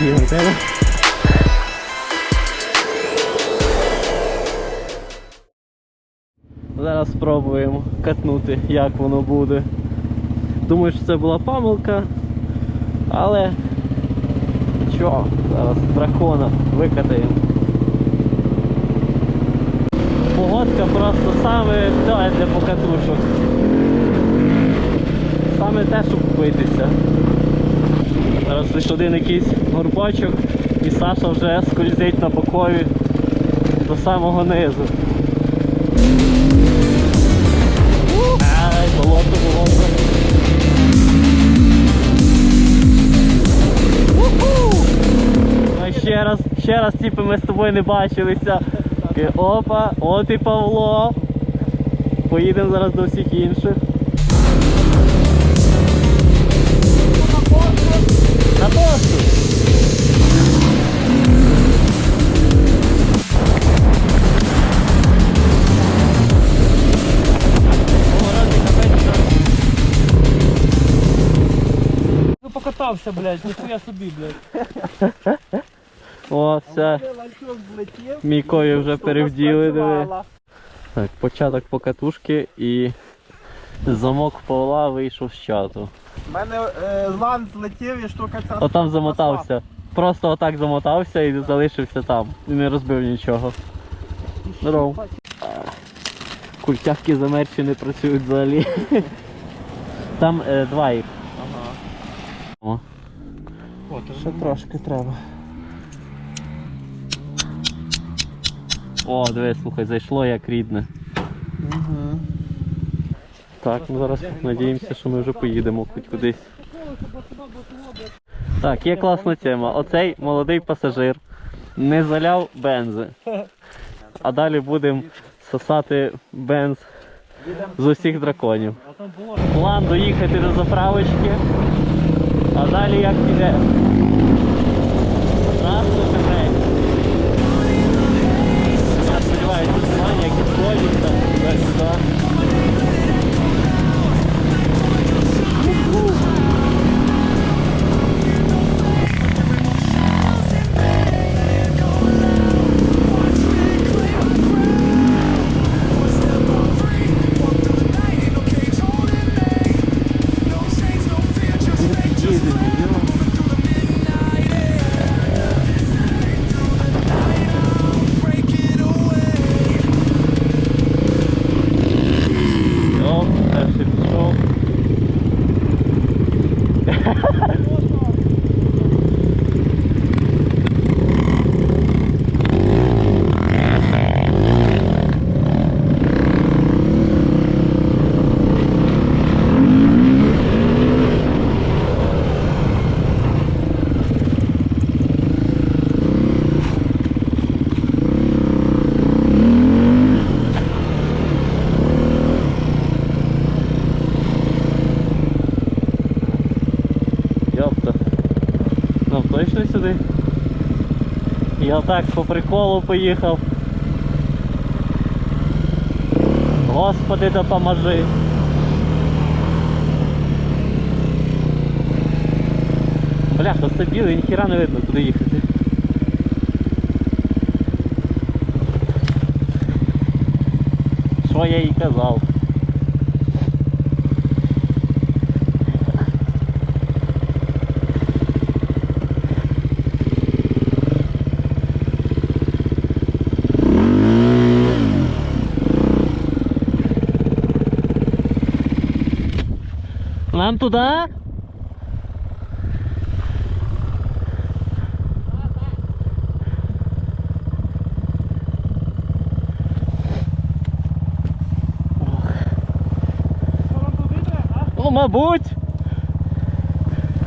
бігати. Зараз спробуємо катнути, як воно буде. Думаю, що це була помилка, але нічого, зараз дракона викатаємо. Погодка просто саме те для покатушок. Саме те, щоб битися. Зараз лише один якийсь горбочок і Саша вже скользить на бокові до самого низу. Ай, болото, болото. Уху! Ще раз, ще раз, типу, ми з тобою не бачилися. Опа, от і Павло. Поїдемо зараз до всіх інших. Ну блядь, ніхуя собі, блядь. О, все. Злетів. Вже перевділи, диви. Так, початок покатушки і замок Павла вийшов з чату. У мене е, лан злетів і штука ця. Отам замотався. Просто отак замотався і залишився там. І не розбив нічого. Здорово. Культявки замерчі не працюють взагалі. Там е, два їх. О. Ще трошки треба. О, диви, слухай, зайшло як рідне. Угу. Так, ну зараз надіємося, що ми вже поїдемо хоч кудись. Так, є класна тема. Оцей молодий пасажир не заляв бензи. А далі будемо сосати бенз з усіх драконів. План доїхати до заправочки, а далі як піде. Раз, Йопта. Ну точно сюди? Я так по приколу поїхав. Господи, допоможи. Бляха, це білий, ніхіра не видно, куди їхати. Що я їй казав? Нам туда? Ну, мабуть.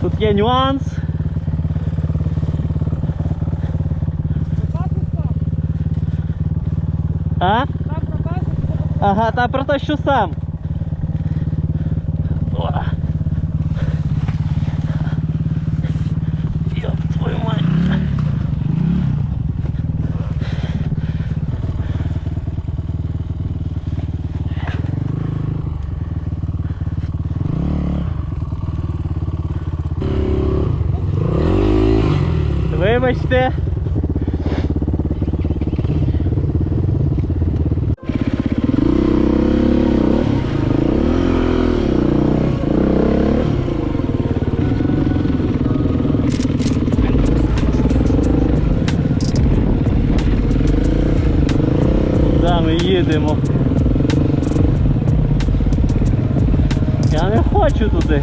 Тут є нюанс. А? Ага, та протащу сам. Їдемо. Я не хочу туди.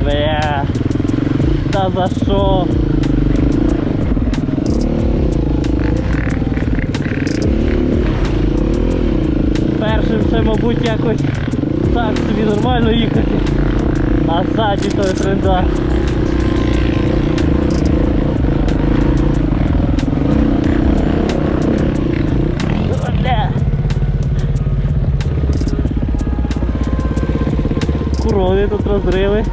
Бля. Та за що? Мабуть, якось так собі нормально їхати. А ззаді той тренда. Бля. Курони тут розриви.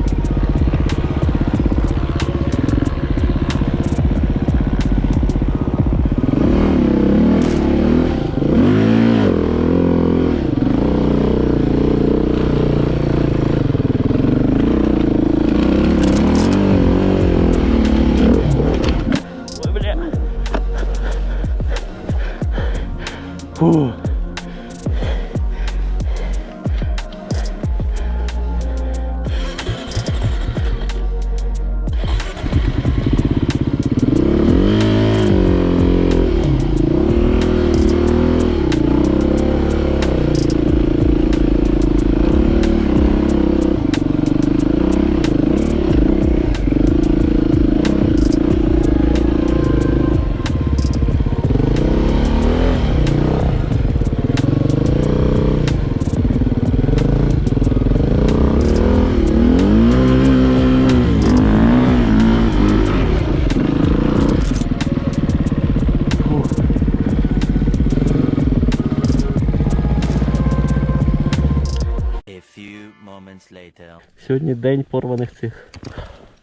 Сьогодні день порваних цих.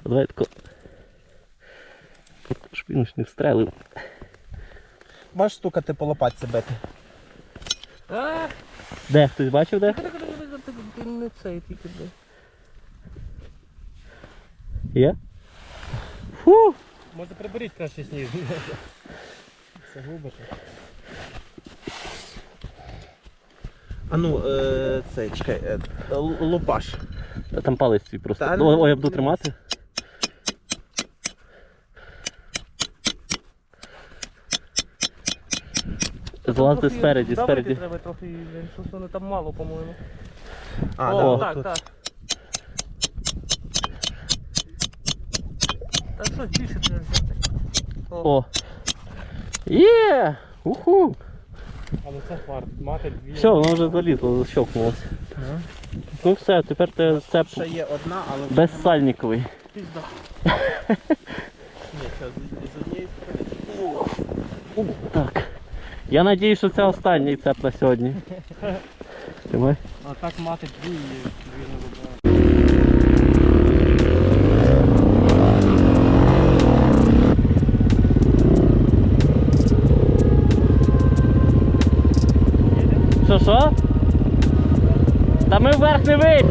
Давай тако. Шпінуш не встрелив. Можеш стукати по лопатці бити? А, Де? Хтось бачив де? ти не цей тільки, блядь. Є? Фу! Може приберіть краще сніг. Це губите. А ну, е, цей, чекай, е, л- лупаш. Там палець твій просто. Та Ну, Ой, я буду тримати. Злазити Трохи спереді, давити спереді. треба трохи, блін, щось воно там мало, по-моєму. А, О, да, так, отут. так. Так щось більше треба взяти. О! Є! Уху! Але це хварт, мати дві. Все, воно вже залізло, защовкнулося. Ну все, тепер ти цеп Ще є одна, але вже безсальниковий. Пізда. Ні, це з, з однієї сторони. Так. Я надію, що це останній цеп на сьогодні. Тримай. А так мати дві і дві не вибирає. Що що? Та ми вверх не вийдемо.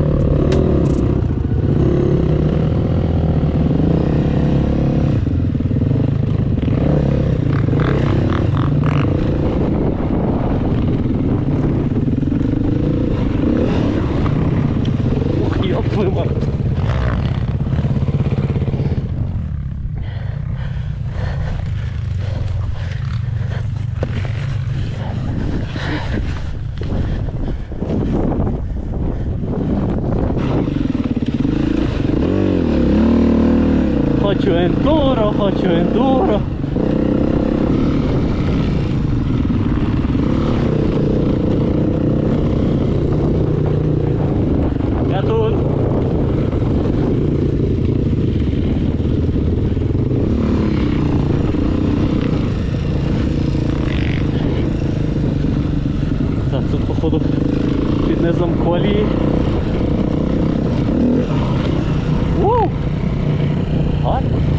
Ух, ёб твою мать. Хочу ендуро, хочу ендуро. Я тут. Так, тут походу під низом колії. Гарно.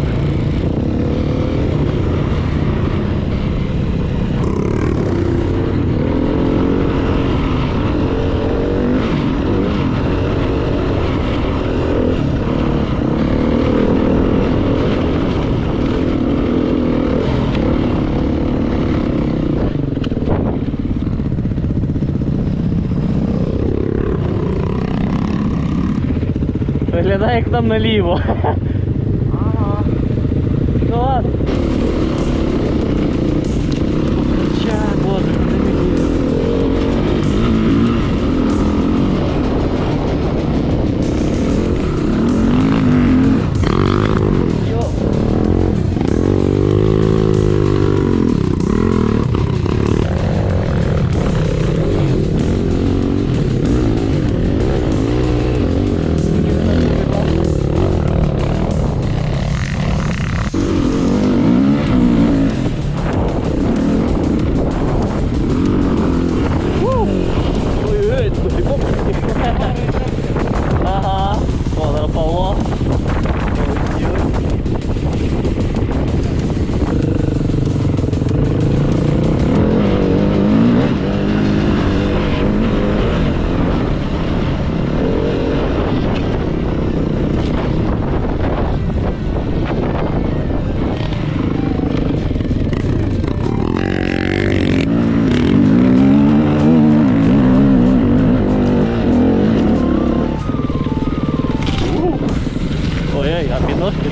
Як там наліво.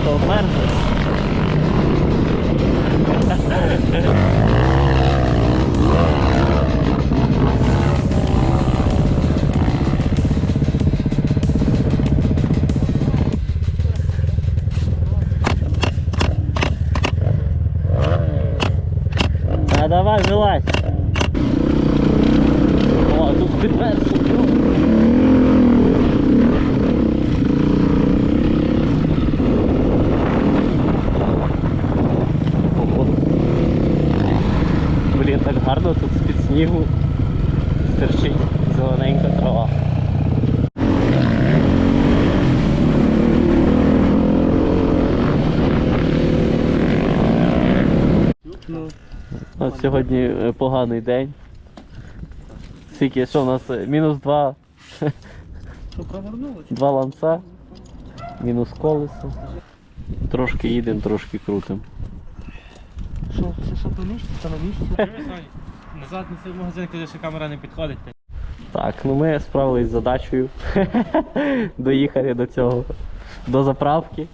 Підножки то обмерзли. А давай, вилазь. О, тут підмерзло. Ого. Блін, так гарно тут з-під снігу стерчить зелененька трава. Ну. У нас сьогодні е, поганий день. Скільки, що у нас е, мінус два, два ланца, мінус колесо. Трошки їдемо, трошки крутимо. Що, це що місце? Це на місці? Назад не в магазин, коли ще камера не підходить. Так, ну ми справились з задачею доїхати до цього, до заправки.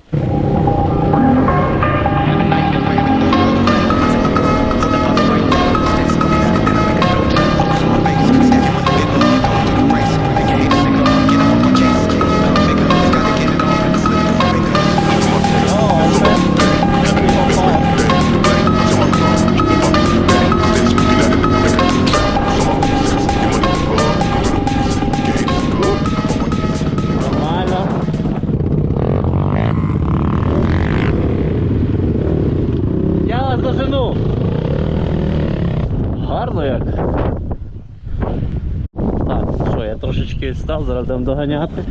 Відстав, зараз будемо доганяти.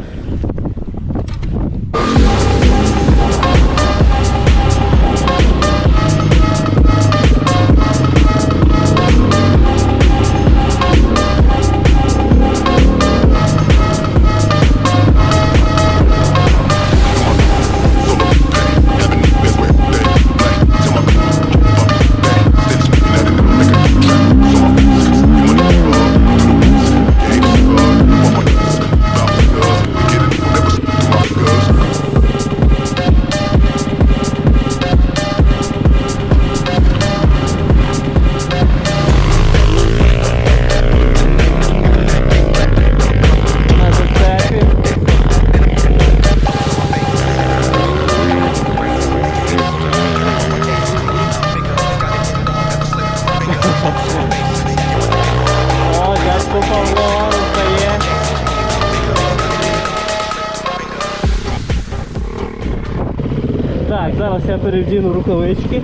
Перевдіну рукавички.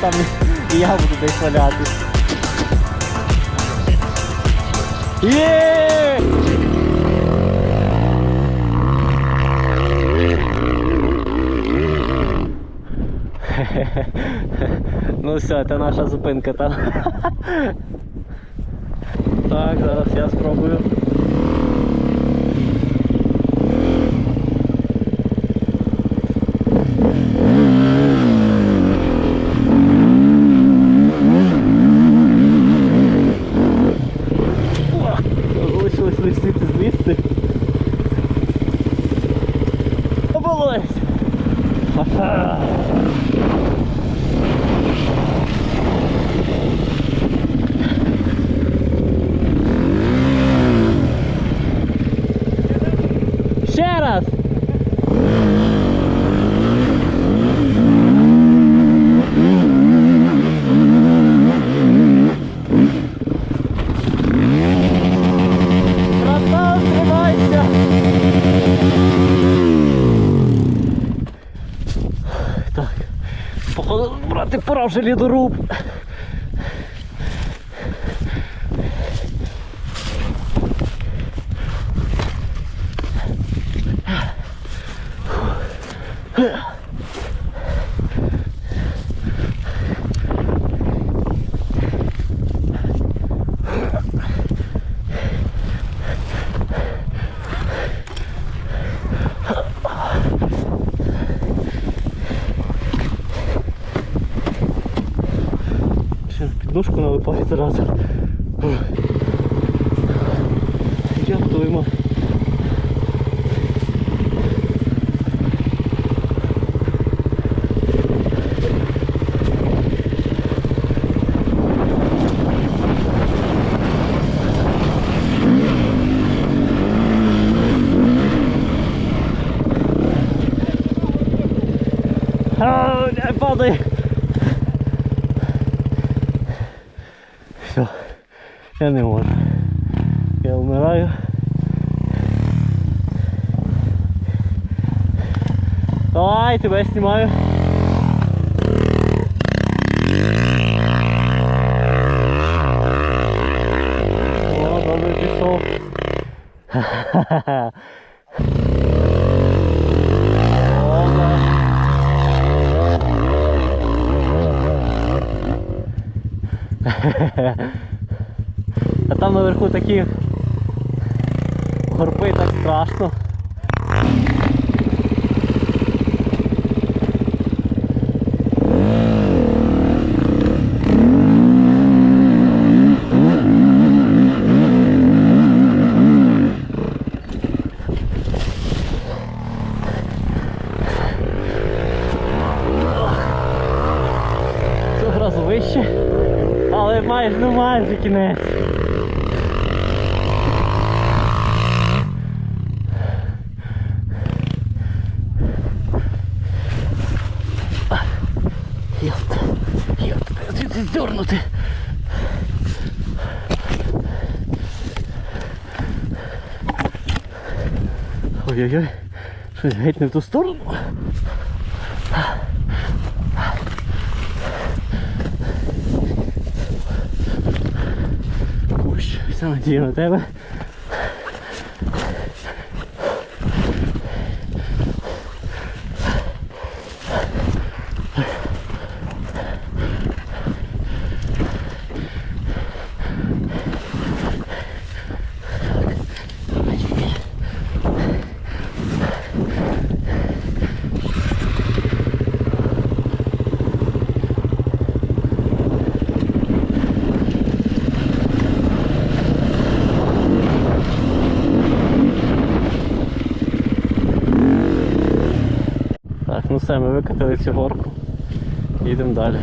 Там і я буду десь валятись. Є! Ну все, це наша зупинка там. Так, зараз я спробую. Вже лідоруб. puesto los не можу. Я вмираю. Давай, тебе знімаю. О, добре пішов. Ха-ха-ха. Там наверху такі горби так страшно. Вище, але майже, ну майже кінець. Ой-ой-ой, щось геть не в ту сторону. Ось, вся надія на тебе. Ми викатили цю горку. Їдемо далі.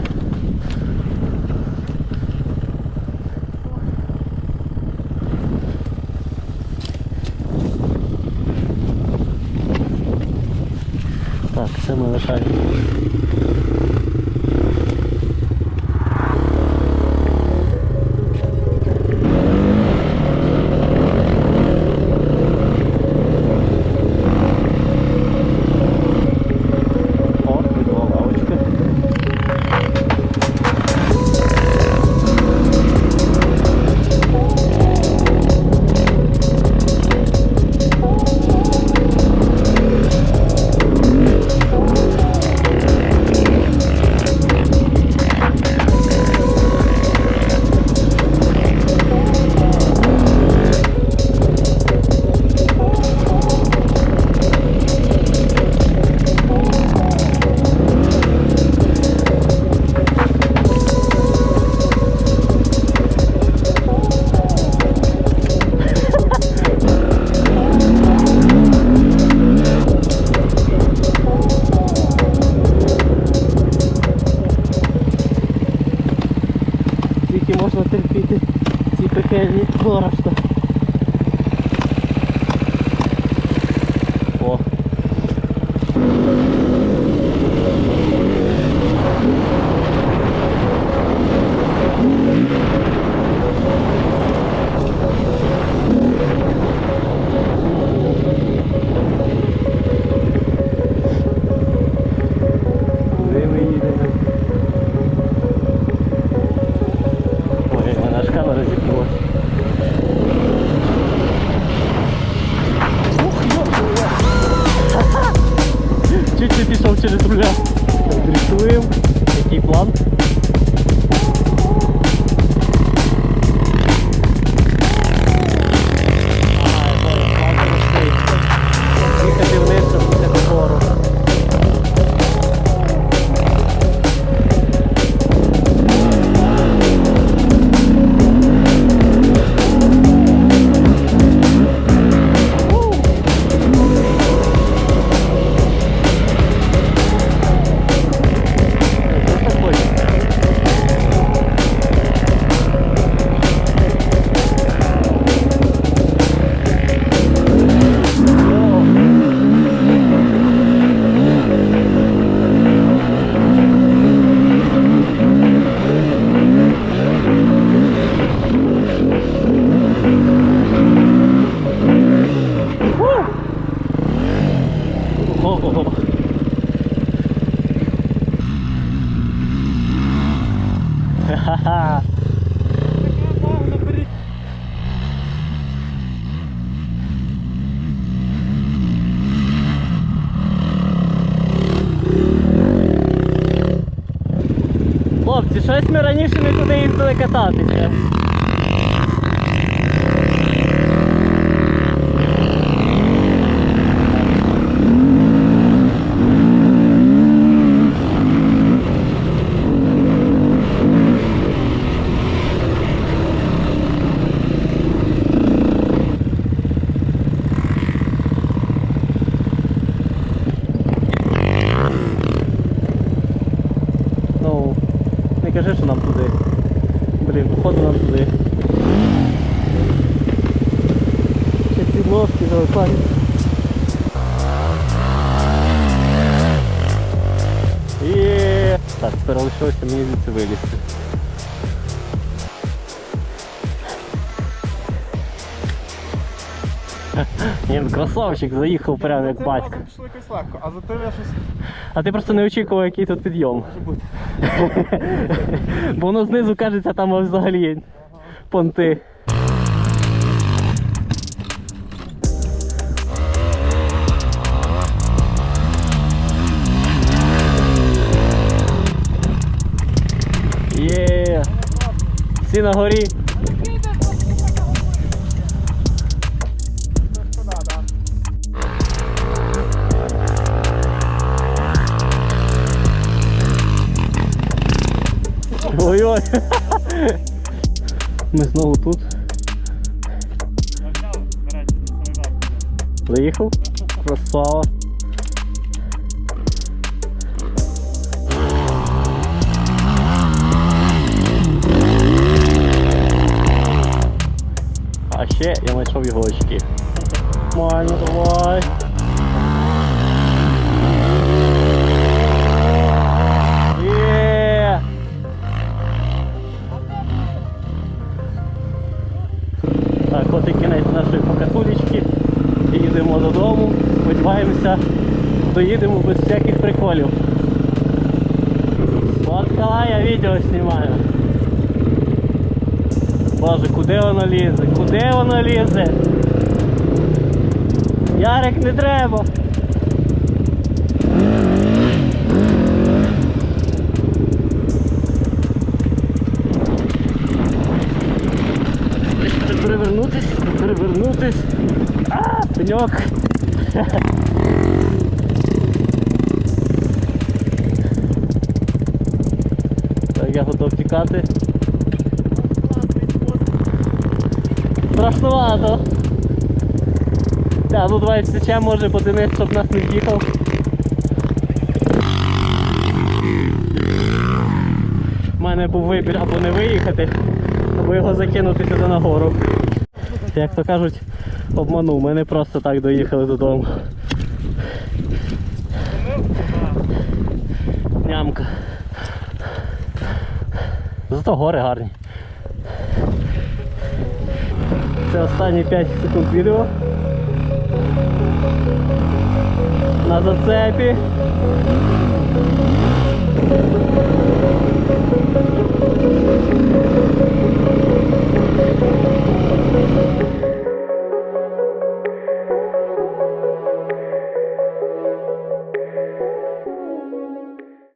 щось ми раніше не туди їздили кататися. Ну, заїхав прямо як батько. пішло якось легко, а зато я щось А ти просто не очікував, який тут підйом. Бо воно знизу кажеться, там взагалі понти. Є! Всі на горі. Ой-ой. Ми знову тут. Заїхав? Красава. А ще я знайшов його очки. Маню, давай. Доїдемо без всяких приколів. От коли я відео знімаю. Боже, куди воно лізе? Куди воно лізе? Ярик не треба. Перевернутись, перевернутись. А, пеньок. Так, я готов тікати. Страшновато. Так, ну давай всечем може подивись, щоб нас не в'їхав. У мене був вибір або не виїхати, або його закинути сюди на гору. Як то кажуть, обманув, ми не просто так доїхали додому. Нямка. Зато гори гарні. Це останні 5 секунд відео. На зацепі.